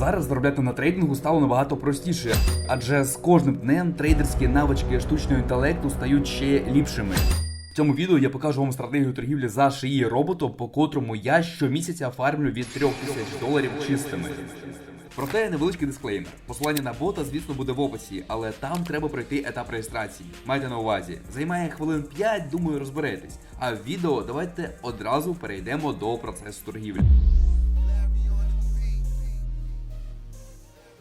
Зараз заробляти на трейдингу стало набагато простіше, адже з кожним днем трейдерські навички штучного інтелекту стають ще ліпшими. В цьому відео я покажу вам стратегію торгівлі за шиї роботу, по котрому я щомісяця фармлю від 3000 доларів чистими. Проте невеличкий дисклеймер. Посилання на бота, звісно, буде в описі, але там треба пройти етап реєстрації. Майте на увазі. Займає хвилин 5, думаю, розберетесь. А в відео давайте одразу перейдемо до процесу торгівлі.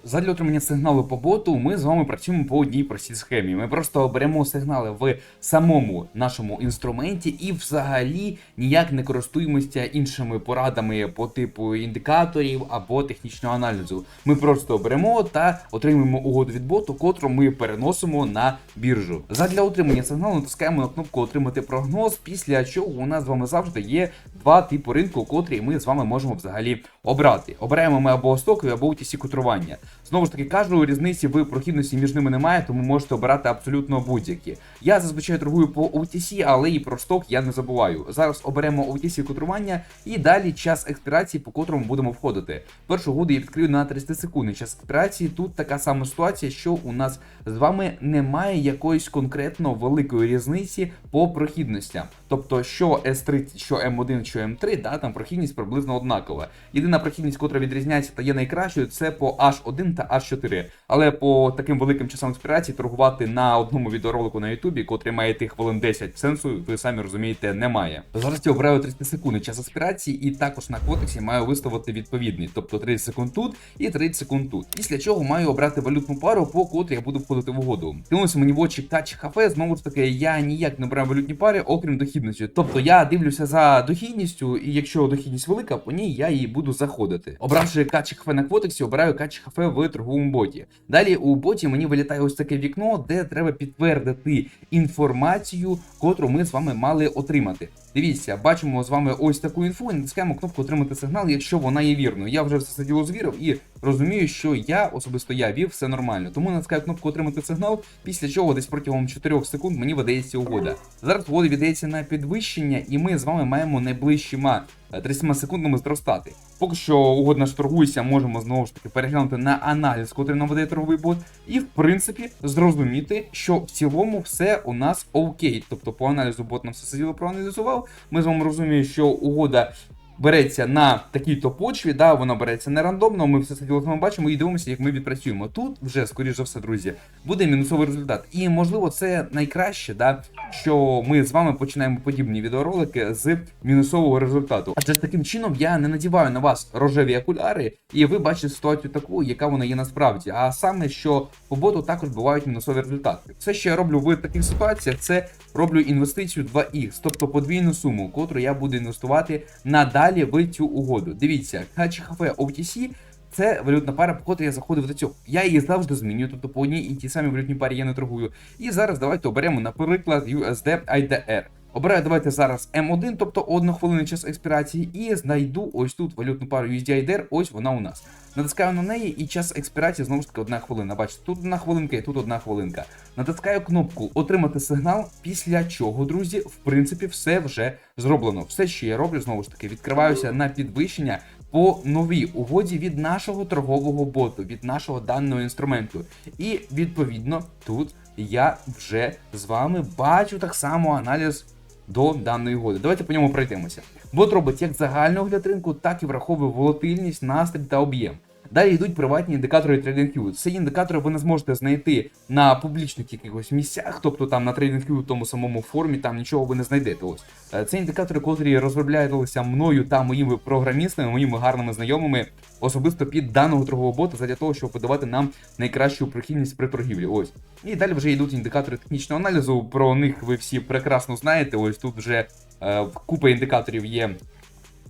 Задля отримання сигналу по боту ми з вами працюємо по одній простій схемі. Ми просто беремо сигнали в самому нашому інструменті і взагалі ніяк не користуємося іншими порадами по типу індикаторів або технічного аналізу. Ми просто беремо та отримуємо угоду від боту, котру ми переносимо на біржу. Задля отримання сигналу натискаємо на кнопку Отримати прогноз, після чого у нас з вами завжди є два типи ринку, котрі ми з вами можемо взагалі обрати. Обираємо ми або стокові, або UTC котрування. Знову ж таки, кажу, різниці в прохідності між ними немає, тому можете обирати абсолютно будь-які. Я зазвичай торгую по OTC, але і про сток я не забуваю. Зараз оберемо OTC котрування і далі час експірації, по котрому будемо входити. Першу угоду я відкрию на 30 секунд. Час експірації тут така сама ситуація, що у нас з вами немає якоїсь конкретно великої різниці по прохідностям. Тобто, що S30, що M1, що M3, да, там прохідність приблизно однакова. Єдина прохідність, котра відрізняється та є найкращою, це по H1 та H4. Але по таким великим часам експірації торгувати на одному відеоролику на Ютубі, котрий має йти хвилин 10 сенсу, ви самі розумієте, немає. Зараз я обираю 30 секунд час експірації, і також на кодексі маю виставити відповідний, тобто 30 секунд тут і 30 секунд тут. Після чого маю обрати валютну пару, по котрій я буду входити в угоду. Кинулося мені в очі кач хафе, знову ж таки, я ніяк не обираю валютні пари, окрім дохідності. Тобто я дивлюся за дохідністю, і якщо дохідність велика, по ній я її буду заходити. Обравши кач хафе на квотексі, обираю кач хафе в торговому боті. Далі у боті мені вилітає ось таке вікно, де треба підтвердити інформацію, котру ми з вами мали отримати. Дивіться, бачимо з вами ось таку інфу і натискаємо кнопку отримати сигнал, якщо вона є вірною. Я вже все це звірив і розумію, що я особисто я вів все нормально. Тому натискаю кнопку отримати сигнал, після чого десь протягом 4 секунд мені видається угода. Зараз угода віддається на підвищення, і ми з вами маємо найближчі мат. 37-секундами зростати. Поки що угодно ж шторгуйся, можемо знову ж таки переглянути на аналіз, котрий нам наведе торговий бот, і в принципі зрозуміти, що в цілому все у нас окей. Тобто по аналізу бот нам все сиділо проаналізував. Ми з вами розуміємо, що угода. Береться на такій-то почві, да, воно береться не рандомно. Ми все сиділо ми бачимо і дивимося, як ми відпрацюємо. Тут вже, скоріш за все, друзі, буде мінусовий результат. І можливо, це найкраще, да, що ми з вами починаємо подібні відеоролики з мінусового результату. Адже таким чином я не надіваю на вас рожеві окуляри, і ви бачите ситуацію таку, яка вона є насправді. А саме, що по боту також бувають мінусові результати. Все, що я роблю в таких ситуаціях, це роблю інвестицію 2х, тобто подвійну суму, котру я буду інвестувати надалі в цю угоду. Дивіться, КЧХФ OTC це валютна пара, по котрій я заходив до цього. Я її завжди змінюю, тобто по одній і ті самі валютні парі я не торгую. І зараз давайте оберемо, наприклад, USD IDR. Обираю давайте зараз М1, тобто одну хвилину час експірації, і знайду ось тут валютну пару USD IDR, ось вона у нас. Натискаю на неї і час експірації знову ж таки одна хвилина. Бачите, тут одна хвилинка і тут одна хвилинка. Натискаю кнопку Отримати сигнал, після чого, друзі, в принципі, все вже зроблено. Все, що я роблю, знову ж таки, відкриваюся на підвищення по новій угоді від нашого торгового боту, від нашого даного інструменту. І відповідно тут я вже з вами бачу так само аналіз до даної угоди. Давайте по ньому пройдемося. Бот робить як загальний огляд ринку, так і враховує волатильність, настрій та об'єм. Далі йдуть приватні індикатори TradingView. Ці індикатори ви не зможете знайти на публічних якихось місцях, тобто там на TradingView в тому самому формі, там нічого ви не знайдете. Ось Е, це індикатори, котрі розроблялися мною та моїми програмістами, моїми гарними знайомими, особисто під даного торгового бота, для того, щоб подавати нам найкращу прихильність при торгівлі. Ось і далі вже йдуть індикатори технічного аналізу. Про них ви всі прекрасно знаєте. Ось тут вже е, купа індикаторів є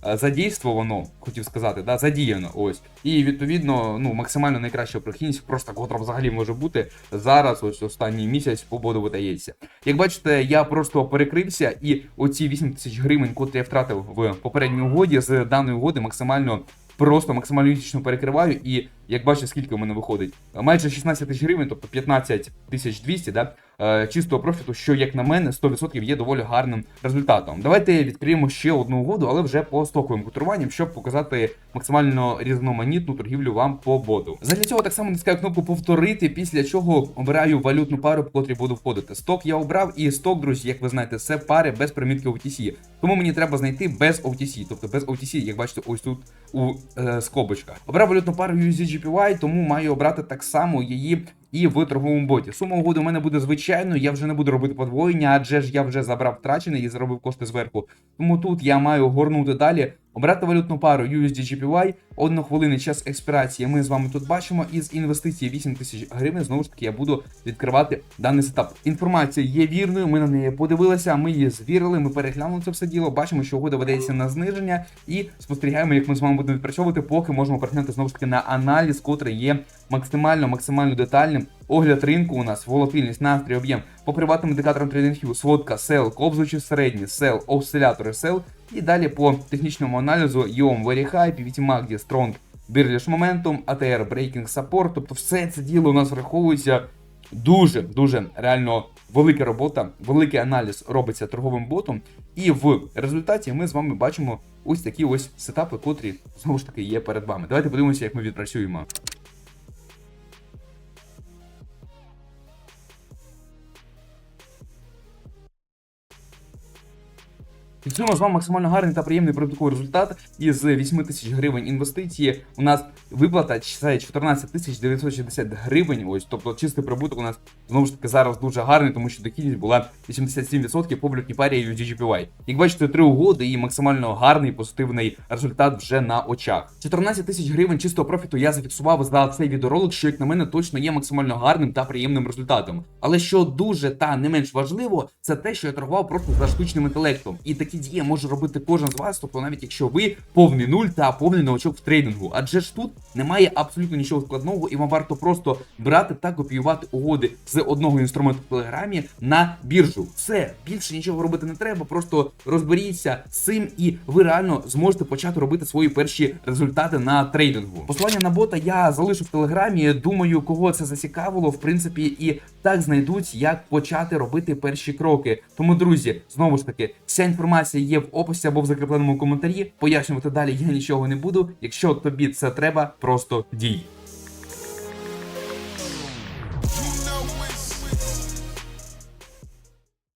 задійствовано, хотів сказати, да, задіяно. Ось. І відповідно, ну, максимально найкраща прохідність, просто котра взагалі може бути зараз, ось останній місяць пободу видається. Як бачите, я просто перекрився, і оці 8 тисяч гривень, котрі я втратив в попередній угоді, з даної угоди максимально. Просто максимально лічно перекриваю, і як бачите, скільки у мене виходить? Майже 16 тисяч гривень, тобто 15 тисяч 200, да? Е, чистого профіту, що, як на мене, 100% є доволі гарним результатом. Давайте відкриємо ще одну угоду, але вже по стоковим котируванням, щоб показати максимально різноманітну торгівлю вам по боду. Задля цього так само натискаю кнопку повторити, після чого обираю валютну пару, по котрій буду входити. Сток я обрав, і сток, друзі, як ви знаєте, це пари без примітки OTC. Тому мені треба знайти без OTC, тобто без OTC, як бачите, ось тут у е, скобочках. Обрав валютну пару USDGPY, тому маю обрати так само її і в торговому боті. Сума угоди у мене буде звичайною, я вже не буду робити подвоєння, адже ж я вже забрав втрачений і заробив кошти зверху. Тому тут я маю горнути далі. Обрати валютну пару USDGPY, одну хвилини час експірації ми з вами тут бачимо. Із інвестиції 8 тисяч гривень, знову ж таки, я буду відкривати даний сетап. Інформація є вірною, ми на неї подивилися, ми її звірили, ми переглянули це все діло, бачимо, що угода ведеться на зниження, і спостерігаємо, як ми з вами будемо відпрацьовувати, поки можемо переглянути знову ж таки на аналіз, котрий є максимально максимально детальним. Огляд ринку у нас, волатильність, настрій, об'єм по приватним індикаторам TradingView, сводка, сел, ковзучі середні, сел, осцилятори, сел. І далі по технічному аналізу YOM Very High, PVT MACD Strong, Bearish Momentum, ATR Breaking Support. Тобто все це діло у нас враховується дуже дуже реально велика робота, великий аналіз робиться торговим ботом. І в результаті ми з вами бачимо ось такі ось сетапи, котрі знову ж таки є перед вами. Давайте подивимося, як ми відпрацюємо. Фіксуємо з вами максимально гарний та приємний прибутковий результат. Із 8 тисяч гривень інвестиції у нас виплата це 14 тисяч 960 гривень. Ось, тобто чистий прибуток у нас знову ж таки зараз дуже гарний, тому що дохідність була 87% по валютній парі USDGPY. Як бачите, три угоди і максимально гарний позитивний результат вже на очах. 14 тисяч гривень чистого профіту я зафіксував за цей відеоролик, що як на мене точно є максимально гарним та приємним результатом. Але що дуже та не менш важливо, це те, що я торгував просто за штучним інтелектом. І такі дії може робити кожен з вас, тобто навіть якщо ви повний нуль та повний новачок в трейдингу. Адже ж тут немає абсолютно нічого складного, і вам варто просто брати та копіювати угоди одного інструменту в телеграмі на біржу. Все більше нічого робити не треба. Просто розберіться з цим, і ви реально зможете почати робити свої перші результати на трейдингу. Посилання на бота я залишу в телеграмі. Думаю, кого це зацікавило, в принципі, і так знайдуть, як почати робити перші кроки. Тому, друзі, знову ж таки, вся інформація є в описі або в закріпленому коментарі. Пояснювати далі я нічого не буду. Якщо тобі це треба, просто дій.